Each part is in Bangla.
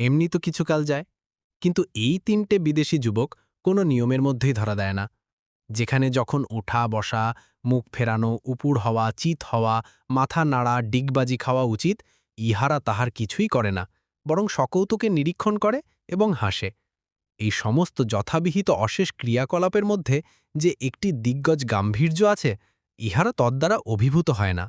এমনি তো কিছুকাল যায়। কিন্তু এই তিনটে বিদেশি যুবক কোনো নিয়মের মধ্যেই ধরা দেয় না। যেখানে যখন ওঠা, বসা, মুখ ফেরানো উপুর হওয়া, চিত হওয়া, মাথা নাড়া, ডিগবাজি খাওয়া উচিত, ইহারা তাহার কিছুই করে না, বরং সকৌতুকে নিরীক্ষণ করে এবং হাসে। এই সমস্ত যথাবিহিত অশেষ ক্রিয়াকলাপের মধ্যে যে একটি দিগ্গজ গাম্ভীর্য আছে, ইহারা তদ্বারা অভিভূত হয় না।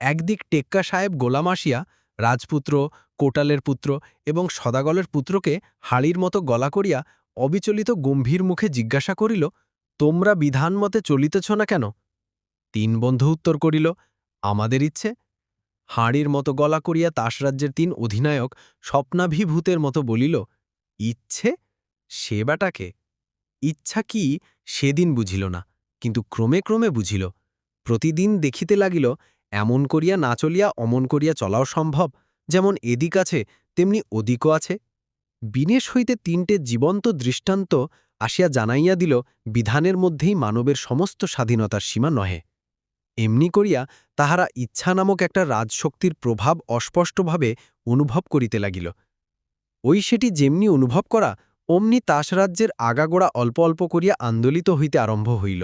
একদিক টেক্কা সাহেব গোলাম আসিয়া রাজপুত্র, কোটালের পুত্র এবং সদাগলের পুত্রকে হাড়ির মতো গলা করিয়া অবিচলিত গম্ভীর মুখে জিজ্ঞাসা করিল, তোমরা বিধান মতে চলিতেছ না কেন? তিন বন্ধু উত্তর করিল, আমাদের ইচ্ছে। হাঁড়ির মতো গলা করিয়া তাসরাজ্যের তিন অধিনায়ক স্বপ্নাভিভূতের মতো বলিল, ইচ্ছে? সেবাটাকে ইচ্ছা কি সেদিন বুঝিল না, কিন্তু ক্রমে ক্রমে বুঝিল। প্রতিদিন দেখিতে লাগিল এমন করিয়া না চলিয়া অমন করিয়া চলাও সম্ভব, যেমন এদিক আছে, তেমনি ওদিকও আছে। বিনেশ হইতে তিনটে জীবন্ত দৃষ্টান্ত আসিয়া জানাইয়া দিল, বিধানের মধ্যেই মানবের সমস্ত স্বাধীনতার সীমা নহে। এমনি করিয়া তাহারা ইচ্ছা নামক একটা রাজশক্তির প্রভাব অস্পষ্টভাবে অনুভব করিতে লাগিল। ওই সেটি যেমনি অনুভব করা, অমনি তাসরাজ্যের আগাগোড়া অল্প অল্প করিয়া আন্দোলিত হইতে আরম্ভ হইল।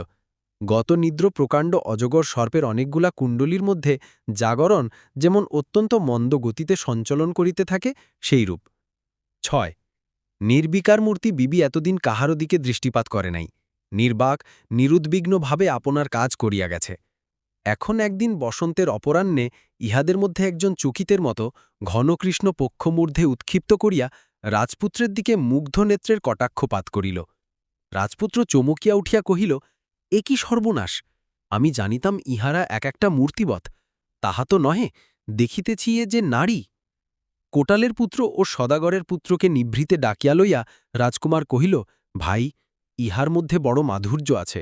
গত নিদ্র প্রকাণ্ড অজগর সর্পের অনেকগুলা কুণ্ডলীর মধ্যে জাগরণ যেমন অত্যন্ত মন্দ গতিতে সঞ্চলন করিতে থাকে, সেইরূপ। ছয়, নির্বিকার মূর্তি বিবি এতদিন কাহারও দিকে দৃষ্টিপাত করে নাই। নির্বাক, নিরুদ্বিগ্নভাবে আপনার কাজ করিয়া গেছে। এখন একদিন বসন্তের অপরাহ্নে ইহাদের মধ্যে একজন চকিতের মতো ঘনকৃষ্ণ পক্ষমূর্ধে উৎক্ষিপ্ত করিয়া রাজপুত্রের দিকে মুগ্ধ নেত্রের কটাক্ষপাত করিল। রাজপুত্র চমকিয়া উঠিয়া কহিল এ কি সর্বনাশ? আমি জানিতাম ইহারা এক একটা মূর্তিবৎ, তাহা তো নহে, দেখিতেছি এ যে নারী। কোটালের পুত্র ও সদাগরের পুত্রকে নিভৃতে ডাকিয়া লইয়া রাজকুমার কহিল, ভাই, ইহার মধ্যে বড় মাধুর্য আছে।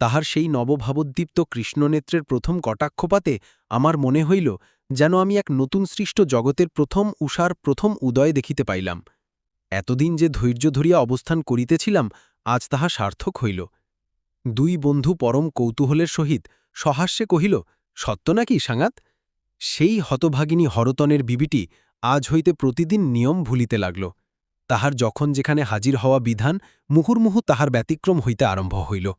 তাহার সেই নবভাবোদ্দীপ্ত কৃষ্ণনেত্রের প্রথম কটাক্ষপাতে আমার মনে হইল, যেন আমি এক নতুন সৃষ্ট জগতের প্রথম উষার প্রথম উদয় দেখিতে পাইলাম। এতদিন যে ধৈর্য ধরিয়া অবস্থান করিতেছিলাম, আজ তাহা সার্থক হইল। দুই বন্ধু পরম কৌতূহলের সহিত সহাস্যে কহিল, সত্য নাকি সাঙাত? সেই হতভাগিনী হরতনের বিবিটি আজ হইতে প্রতিদিন নিয়ম ভুলিতে লাগল। তাহার যখন যেখানে হাজির হওয়া বিধান, মুহুর্মুহু তাহার ব্যতিক্রম হইতে আরম্ভ হইল।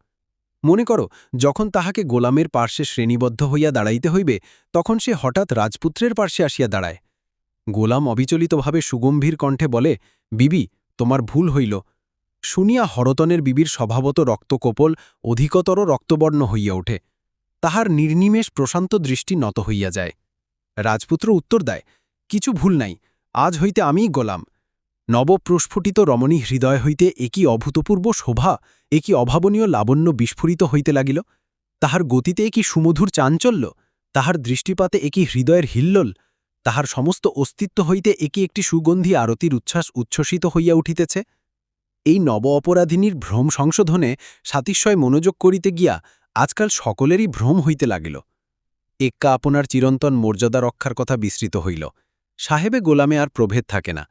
মনে করো, যখন তাহাকে গোলামের পার্শ্বে শ্রেণীবদ্ধ হইয়া দাঁড়াইতে হইবে, তখন সে হঠাৎ রাজপুত্রের পার্শ্বে আসিয়া দাঁড়ায়। গোলাম অবিচলিতভাবে সুগম্ভীর কণ্ঠে বলে, বিবি, তোমার ভুল হইল। শুনিয়া হরতনের বিবির স্বভাবত রক্তকোপল অধিকতর রক্তবর্ণ হইয়া ওঠে। তাহার নির্নিমেষ প্রশান্ত দৃষ্টি নত হইয়া যায়। রাজপুত্র উত্তর দেয়, কিছু ভুল নাই, আজ হইতে আমিই গোলাম। নবপ্রস্ফুটিত রমণী হৃদয় হইতে একই অভূতপূর্ব শোভা একই অভাবনীয় লাবণ্য বিস্ফোরিত হইতে লাগিল? তাহার গতিতে একই সুমধুর চাঞ্চল্য? তাহার দৃষ্টিপাতে একই হৃদয়ের হিল্লোল? তাহার সমস্ত অস্তিত্ব হইতে একই একটি সুগন্ধি আরতির উচ্ছ্বাস উচ্ছ্বসিত হইয়া উঠিতেছে? এই নব অপরাধিনীর ভ্রম সংশোধনে সাতিশয় মনোযোগ করিতে গিয়া আজকাল সকলেরই ভ্রম হইতে লাগিল। এক্কা আপনার চিরন্তন মর্যাদা রক্ষার কথা বিস্তৃত হইল। সাহেবে গোলামে আর প্রভেদ থাকে না।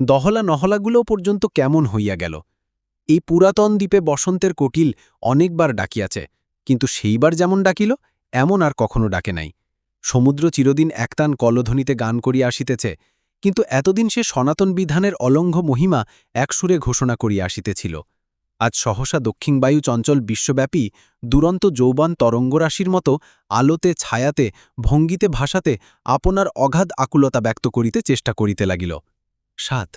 দহলা নহলাগুলোও পর্যন্ত কেমন হইয়া গেল। এই পুরাতন দ্বীপে বসন্তের কোটিল অনেকবার ডাকিয়াছে, কিন্তু সেইবার যেমন ডাকিল, এমন আর কখনো ডাকে নাই। সমুদ্র চিরদিন একতান কলধ্বনিতে গান করিয়া আসিতেছে কিন্তু এতদিন সে সনাতন বিধানের অলঙ্ঘ মহিমা একসুরে ঘোষণা করিয়া আসিতেছিল। আজ সহসা দক্ষিণবায়ু চঞ্চল বিশ্বব্যাপী দুরন্ত যৌবান তরঙ্গরাশির মতো আলোতে, ছায়াতে, ভঙ্গিতে, ভাষাতে আপনার অগাধ আকুলতা ব্যক্ত করিতে চেষ্টা করিতে লাগিল। সাত